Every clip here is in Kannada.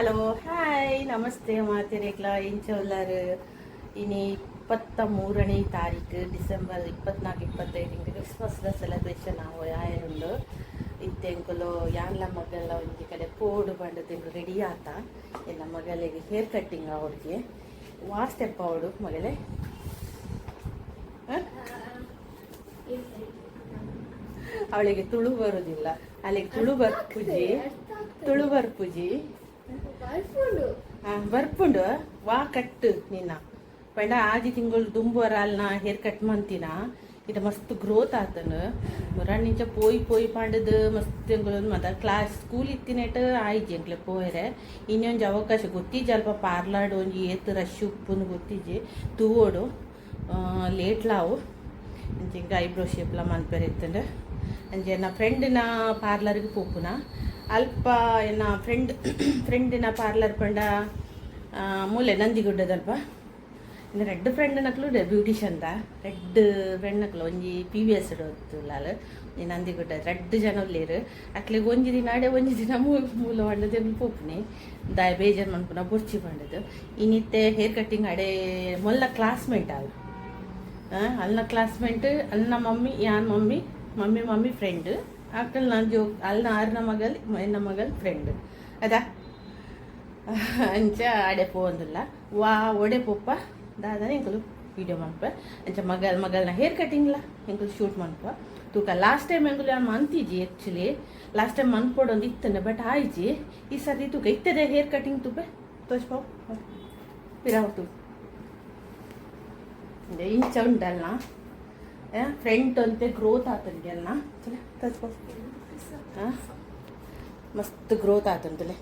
ಹಲೋ ಹಾಯ್ ನಮಸ್ತೆ ಮಾತಿರೇಕ್ಲ ಇಂಚೋಲ್ಲರ್ ಇನಿ ಇಪ್ಪತ್ತ ಮೂರನೇ ತಾರೀಕು ಡಿಸೆಂಬರ್ ಇಪ್ಪತ್ನಾಲ್ಕು ಇಪ್ಪತ್ತೈದಕ್ಕೆ ಕ್ರಿಸ್ಮಸ್ದ ಸೆಲೆಬ್ರೇಷನ್ ಆವೋ ಆಯರುಂಡು ಇತ್ತೆಂಕುಲು ಯಾನ್ಲ ಮಗಲ ಒಂಜಿ ಕಡೆ ಪೋಡು ಬಂಡು ತೆಂಕು ರೆಡಿ ಆತ. ಎಲ್ಲ ಮಗಳಿಗೆ ಹೇರ್ ಕಟ್ಟಿಂಗ್ ಅವ್ರಿಗೆ. ವಾಸ್ತೆಪ್ಪ ಅವಡು ಮಗಲೇ ಹ? ಅವಳಿಗೆ ತುಳು ಬರುವುದಿಲ್ಲ ಅಲ್ಲಿಗೆ ತುಳು ಬರ್ಪುಜಿ ತುಳು ಬರ್ಪುಜಿ ಆ, ಬರ್ಪುಂಡು. ವಾ ಕಟ್ ನಿನ್ನ ಪಂಡ ಆಜಿ ತಿಂಗಳು ದುಂಬುವರ ಅಲ್ನ ಹೇರ್ ಕಟ್ ಮಂತಿನ. ಇದು ಮಸ್ತ್ ಗ್ರೋತ್ ಆತನು. ಮುರಾಣಿಂಚ ಪೋಯಿ ಪೋಯಿ ಪಾಂಡದು ಮಸ್ತ್ ತಿಂಗಳು ಮತ್ತ ಕ್ಲಾಸ್ ಸ್ಕೂಲ್ ಇತ್ತಿನೆಟ್ ಆಯ್ಜಿ ಎಂಕ್ಲೆ ಪೋಯರೆ. ಇನ್ನೊಂದು ಅವಕಾಶ ಗೊತ್ತಿಜ್ಜಿ, ಅಲ್ಪ ಪಾರ್ಲಾಡು ಒಂಜಿ ಏತ್ ರಶ್ ಉಪ್ಪುನು ಗೊತ್ತಿಜ್ಜಿ. ತೂವೋಡು. ಲೇಟ್ಲಾವು ಇಂಚಿಂಗ ಐಬ್ರೋ ಶೇಪ್ಲ ಮನ್ಪೇರ್ ಇತ್ತಂಡು ಅಂಚೆ ಫ್ರೆಂಡ್ ನಾ ಪಾರ್ಲರ್ಗೆ ಪೋಪುನ. ಅಲ್ಪ ಎನ್ನ ಫ್ರೆಂಡ್ ಫ್ರೆಂಡಿನ ಪಾರ್ಲರ್ ಪಂಡ ಮೂಲೆ ನಂದಿಗುಡ್ಡದಲ್ಪ ಇನ್ನು ರೆಡ್ ಫ್ರೆಂಡ್ ನಕ್ಲು ದ. ರೆಡ್ ಫ್ರೆಂಡ್ ನಕ್ಲು ಒಂಜಿ ಪಿ ವಿ ಎಸ್ ಲಾಲ್, ಈ ನಂದಿಗುಡ್ಡ. ರೆಡ್ ಜನ ಉಳ್ಳೇರು ಅಕ್ಲಿಗೆ ಒಂಜಿ ದಿನ ಆಡೆ, ಒಂಜಿ ದಿನ ಮೂಲ ಬಂಡದು ಪೋಪುನಿ ದಾಯ ಬೇಜಾರು ಮನ್ಪುನ ಬುರ್ಚಿ ಬಂಡದು ಇನ್ನಿತ್ತೆ ಹೇರ್ ಕಟ್ಟಿಂಗ್ ಆಡೆ ಮೊಲ್ಲ ಕ್ಲಾಸ್ಮೇಟ್ ಅಲ್ಲ ಅಲ್ನ ಕ್ಲಾಸ್ಮೇಟ್ ಅಲ್ನ ಮಮ್ಮಿ, ಯಾನ್ ಮಮ್ಮಿ ಮಮ್ಮಿ ಮಮ್ಮಿ ಫ್ರೆಂಡ್ ಆಕಲ್ ನಾನು ಜೋ ಅಲ್ನ ಆರ್ನ ಮಗಲ್ ಎನ್ನ ಮಗಲ್ ಫ್ರೆಂಡ್ ಅದಾ? ಅಂಚ ಆಡೆ ಪೋಂದಿಲ್ಲ ವಾ ಒಡೆ ಪೊಪ್ಪ. ದಾದನ ಎಂಕಲು ವಿಡಿಯೋ ಮನ್ಪ ಅಂಚ ಮಗಲ್, ಮಗಲ್ನ ಹೇರ್ ಕಟಿಂಗ್ಲ ಎಂಕಲು ಶೂಟ್ ಮಾಡಪ್ಪ ತೂಕ ಲಾಸ್ಟ್ ಟೈಮ್ ಎಂಕಲು ನಾನು ಮಂತಿಜಿ ಆ್ಯಕ್ಚುಲಿ ಲಾಸ್ಟ್ ಟೈಮ್ ಮನ್ಪೊಡೊಂದು ಇತ್ತನೆ ಬಟ್ ಆಯ್ಜಿ ಈ ಸರ್ತಿ ತೂಕ ಇತ್ತದೆ ಹೇರ್ ಕಟಿಂಗ್ ತುಪ್ಪೆ ತೋಚ್ಪಾವ್ ಪಿರಾವ್ ತೂ ಇಂಚ ಉಂಟಲ್ಲ ಫ್ರಂಟ್ ಅಂತ ಗ್ರೋತ್ ತಚ್ಕೊ ಮಸ್ತ್ ಗ್ರೋತ್ ಆತಂತಲೆ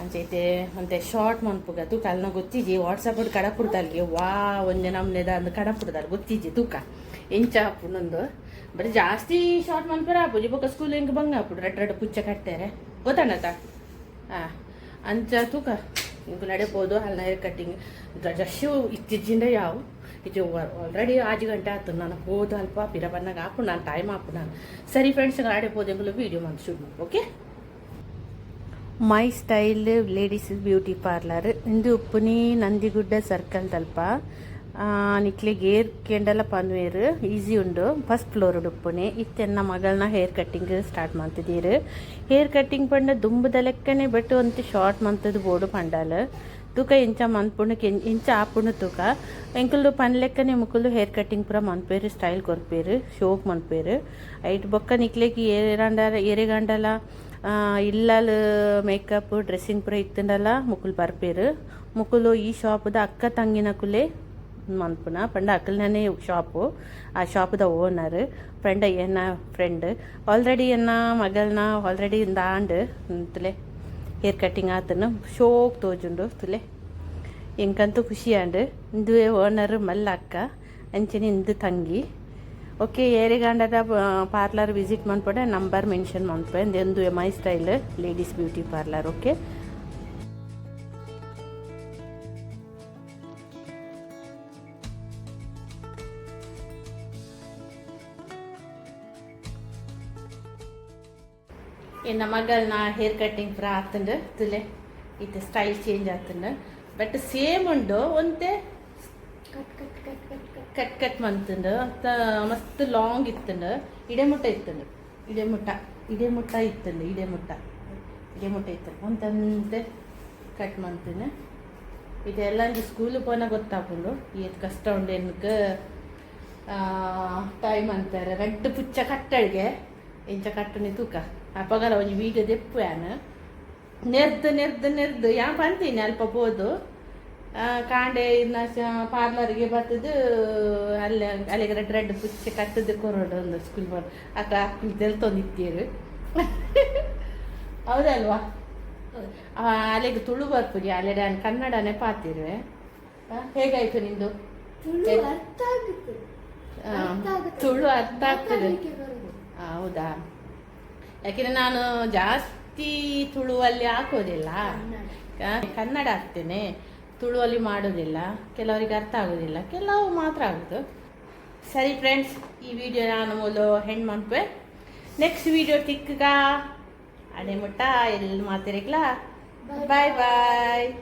ಅಂಚೈತೆ ಅಂತೆ ಶಾರ್ಟ್ ಮನ್ಪುಗ ತೂಕ ಅಲ್ನ ಗೊತ್ತಿಜಿ ವಾಟ್ಸಪ್ ಕಡಪುಡ್ದಲ್ಗೆ ವಾ ಒಂದೇ ನಮ್ನೆದ ಅಂದ್ ಕಡಪುಡ್ದಲ್ ಗೊತ್ತಿಜಿ ತೂಕ? ಎಂಚ ಹಾಪುನೊಂದು ಬರೀ ಜಾಸ್ತಿ ಶಾರ್ಟ್ ಮನ್ಪುರ ಆಪುಜಿ ಬೊಕ್ಕ ಸ್ಕೂಲ್ ಹೆಂಗೆ ಬಂಗ ಹಾಪುಡು ರೆಡ್ ರೆಡ್ ಪುಚ್ಚ ಕಟ್ಟಾರೆ ಗೊತ್ತಾನತ ಹಾಂ. ಅಂಚ ತೂಕ ಇಂಕು ನಡೆಬೋದು ಅಲ್ಲ ಹೇರ್ ಕಟ್ಟಿಂಗ್ ಜಶು ಇತ್ತೀಚಿಂದ ಯಾವು? ಇದು ಆಲ್ರೆಡಿ ಆಜು ಗಂಟೆ ಆಯ್ತು. ನಾನು ಹೋದ ಅಲ್ಪ ಪಿರ ಬಂದಾಗ ಹಾಕು, ನಾನು ಟೈಮ್ ಹಾಕು ನಾನು. ಸರಿ ಫ್ರೆಂಡ್ಸ್ ಗಾಡಿ ಹೋದಂಗಲೂ ವೀಡಿಯೋ ಮಾಡಿ ಶೂಟ್ ಮಾಡಿ okay my style ladies beauty parlour ಇಂದು ಉಪ್ಪುನಿ ನಂದಿಗುಡ್ಡ ಸರ್ಕಲ್ ತಲ್ಪ ನಿಕ್ಲೆ ಗೇರ್ ಕೆಂಡಲ ಪನ್ವೇರ್ ಈಸಿ ಉಂಡು. ಫಸ್ಟ್ ಫ್ಲೋರ್ ಉಡುಪ್ಪುನೆ ಇತ್ತೆನ್ನ ಮಗಳನ್ನ ಹೇರ್ ಕಟ್ಟಿಂಗ್ ಸ್ಟಾರ್ಟ್ ಮಾಡ್ತಿದ್ದೀರು. ಹೇರ್ ಕಟ್ಟಿಂಗ್ ಪಂಡ ದುಂಬದ ಲೆಕ್ಕನೆ ಬಟ್ ಅಂತ ಶಾರ್ಟ್ ಮಂತದ್ದು ಬೋರ್ಡು ಪಂಡಾಲ. ತೂಕ ಇಂಚ ಮನ್ಪುಣಕ್ಕೆ ಇಂಚ ಆಪುಣ ತೂಕ. ಎಂಕಲ್ದು ಪನ್ ಲೆಕ್ಕನೆ ಮುಕ್ಕಲು ಹೇರ್ ಕಟ್ಟಿಂಗ್ ಪೂರ ಮನ್ಪೇರು ಸ್ಟೈಲ್ ಕೊರ್ಪೇರು, ಶೋಕ್ ಮನ್ಪೇರು ಐಟ್ ಬೊಕ್ಕ ನಿಕ್ಲೆಗ್ ಏರಂಡಲ ಏರೆಗಂಡಲ ಇಲ್ಲಲ್ ಮೇಕಪ್, ಡ್ರೆಸ್ಸಿಂಗ್ ಪೂರ ಇತ್ತಂಡಲ ಮುಕುಲು ಬರ್ಪೇರು. ಮುಕುಲು ಈ ಶಾಪ್ದ ಅಕ್ಕ ತಂಗಿನ ಕುಲೆ ಮನ್ಪುನ ಪಂಡ ಅಕ್ಕಲ್ನೇ ಶಾಪು, ಆ ಶಾಪ್ದ ಓನರ್, ಫ್ರೆಂಡ್ ಎನ್ನ, ಫ್ರೆಂಡ್. ಆಲ್ರೆಡಿ ಎನ್ನ ಮಗಳನ್ನ ಆಲ್ರೆಡಿ ದಾಂಡ್ ತುಲೆ ಹೇರ್ ಕಟ್ಟಿಂಗ್ ಆತನು ಶೋಕ್ ತೋಜುಂಡು ತುಲೆ. ಎಂಕಂತೂ ಖುಷಿ ಆಂಡ್ ಇಂದು ಓನರ್ ಮಲ್ಲ ಅಕ್ಕ ಅಂಚನೆ ಇಂದು ತಂಗಿ. ಓಕೆ, ಏರಿಗಾಂಡದ ಪಾರ್ಲರ್ ವಿಸಿಟ್ ಮಾಡ್ಪಡೆ ನಂಬರ್ ಮೆನ್ಷನ್ ಮಾಡ್ಪೆ ಎಂದು my style ladies beauty parlour okay ಎನ್ನ ಮಗಳನ್ನ ಹೇರ್ ಕಟ್ಟಿಂಗ್ ಪೂರ ಆತುಂಡು ತುಲೆ ಇತ್ತೆ ಸ್ಟೈಲ್ ಚೇಂಜ್ ಆತುಂಡು ಬಟ್ ಸೇಮ್ ಉಂಡು ಒಂತೆ ಕಟ್ ಕಟ್ ಮಂತುಂಡು ತ ಮಸ್ತ್ ಲಾಂಗ್ ಇತ್ತಂಡು ಇಡೆಮುಟ್ಟ ಇತ್ತಂಡು ಇಡೆಮುಟ್ಟ ಇಡೆಮುಟ್ಟ ಇತ್ತಂಡು ಇಡೆಮುಟ್ಟ ಇಡೆಮುಟ್ಟ ಇತ್ತ ಒಂತಂತೆ ಕಟ್ ಮಂತುನು ಇದೆಲ್ಲ ಸ್ಕೂಲ್ ಪೋನ ಗೊತ್ತಾಪುಂಡು ಏತ್ ಕಷ್ಟ ಉಂಡು ಎನ್ಕ ಟೈಮ್ ಅಂತಾರೆ ರೆಡ್ ಪುಚ್ಚ ಕಟ್ಟಳಿಗೆ ಎಂಚ ಕಟ್ಟುನಿ ತೂಕ ಅಪ್ಪಗಲ ಒಂಜಿ ವೀಡಿಯೋ ದೆಪ್ಪು ಯಾನು. ನೆರ್ದು ನೆರ್ದು ನೆರ್ದು. ಯಾ ಪಂತೀನಿ ಅಲ್ಪ ಬೋದು ಕಾಂಡೆ ಇನ್ನ ಪಾರ್ಲರ್ಗೆ ಬರ್ತದು ಅಲ್ಲಿ ಅಲ್ಲಿಗೆ ರೆಡ್ ರೆಡ್ ಪುಚ್ಚೆ ಕಟ್ಟದು ಕೊರೋಡು ಒಂದು ಸ್ಕೂಲ್ ಬರ್ ಅಕ್ಕ ತೆಲ್ತೊಂದಿತ್ತೀರು ಹೌದಲ್ವಾ? ಆ, ಅಲ್ಲಿಗೆ ತುಳು ಬರ್ಪುರಿ ಅಲ್ಲಿ ನಾನು ಕನ್ನಡನೇ ಪಾತಿರುವೆ. ಹೇಗಾಯ್ತು ನಿಂದು? ಆ, ತುಳು ಅರ್ಥ ಆಗ್ತದೆ. ಹೌದಾ? ಯಾಕೆಂದ್ರೆ ನಾನು ಜಾಸ್ತಿ ತುಳುವಲ್ಲಿ ಹಾಕೋದಿಲ್ಲ. ಕನ್ನಡ. ಹಾಕ್ತೇನೆ. ತುಳುವಲ್ಲಿ ಮಾಡೋದಿಲ್ಲ. ಕೆಲವರಿಗೆ ಅರ್ಥ ಆಗೋದಿಲ್ಲ. ಕೆಲವು ಮಾತ್ರ ಆಗೋದು. ಸರಿ ಫ್ರೆಂಡ್ಸ್ ಈ ವಿಡಿಯೋ ನಾನು ಮೊದಲು ಹೆಣ್ಣು ಮಾಡ್ಪೆ ನೆಕ್ಸ್ಟ್ ವಿಡಿಯೋ ತಿಕ್ಕಗ. ಅಡೆ ಮುಟ್ಟ ಎಲ್ಲಿ ಮಾತಿರಕ್ಲ ಬಾಯ್ ಬಾಯ್